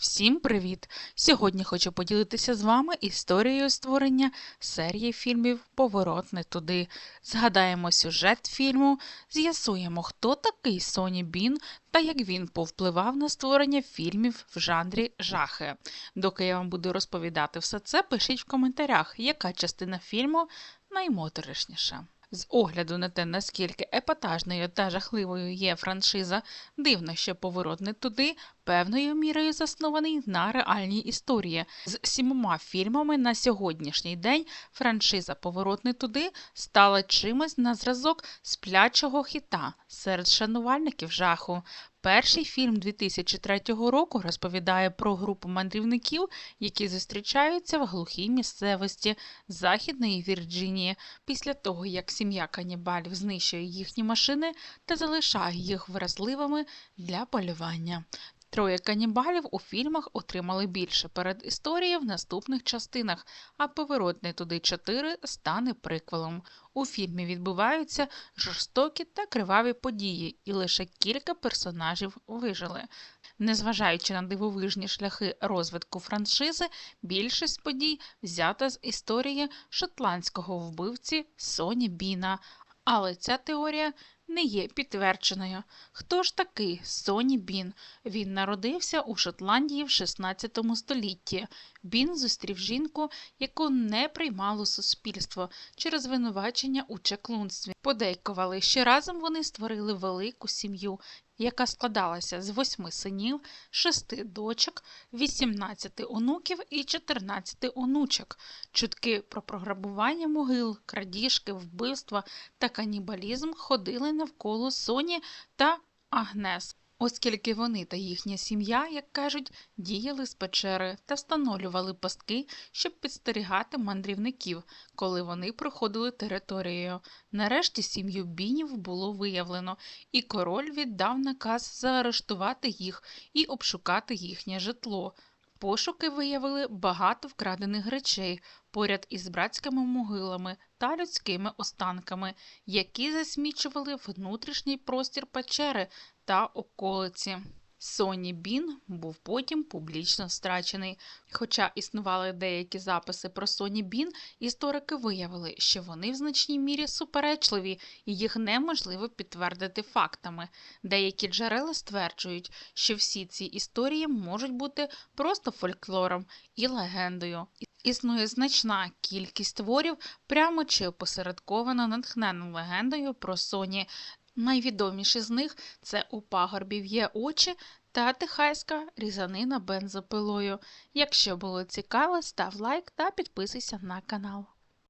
Всім привіт! Сьогодні хочу поділитися з вами історією створення серії фільмів Поворот не туди. Згадаємо сюжет фільму, з'ясуємо, хто такий Соні Бін та як він повпливав на створення фільмів в жанрі жахи. Доки я вам буду розповідати все це, пишіть в коментарях, яка частина фільму наймоторошніша. З огляду на те, наскільки епатажною та жахливою є франшиза, дивно, що поворот не туди певною мірою заснований на реальній історії. З сімома фільмами на сьогоднішній день франшиза Поворот не туди стала чимось на зразок сплячого хіта серед шанувальників жаху. Перший фільм 2003 року розповідає про групу мандрівників, які зустрічаються в глухій місцевості Західної Вірджинії після того, як сім'я канібалів знищує їхні машини та залишає їх вразливими для полювання. Троє канібалів у фільмах отримали більше перед історією в наступних частинах, а поворот не туди 4 стане приквелом. У фільмі відбуваються жорстокі та криваві події, і лише кілька персонажів вижили. Незважаючи на дивовижні шляхи розвитку франшизи, більшість подій взята з історії шотландського вбивці Соні Біна. Але ця теорія не є підтвердженою. Хто ж такий Соні Бін? Він народився у Шотландії в 16 столітті. Бін зустрів жінку, яку не приймало суспільство через звинувачення у чаклунстві. Подейкували, що разом вони створили велику сім'ю, яка складалася з восьми синів, шести дочок, 18 онуків і 14 онучок. Чутки про програбування могил, крадіжки, вбивства та канібалізм ходили навколо Соні та Агнес оскільки вони та їхня сім'я, як кажуть, діяли з печери та встановлювали пастки, щоб підстерігати мандрівників, коли вони проходили територією. Нарешті сім'ю бінів було виявлено, і король віддав наказ заарештувати їх і обшукати їхнє житло. Пошуки виявили багато вкрадених речей поряд із братськими могилами та людськими останками, які засмічували внутрішній простір печери та околиці. Соні Бін був потім публічно страчений. Хоча існували деякі записи про Соні Бін, історики виявили, що вони в значній мірі суперечливі і їх неможливо підтвердити фактами. Деякі джерела стверджують, що всі ці історії можуть бути просто фольклором і легендою. Існує значна кількість творів, прямо чи опосередковано натхнено легендою про Соні Найвідоміші з них це у пагорбів є очі та тихайська різанина бензопилою. Якщо було цікаво, став лайк та підписуйся на канал.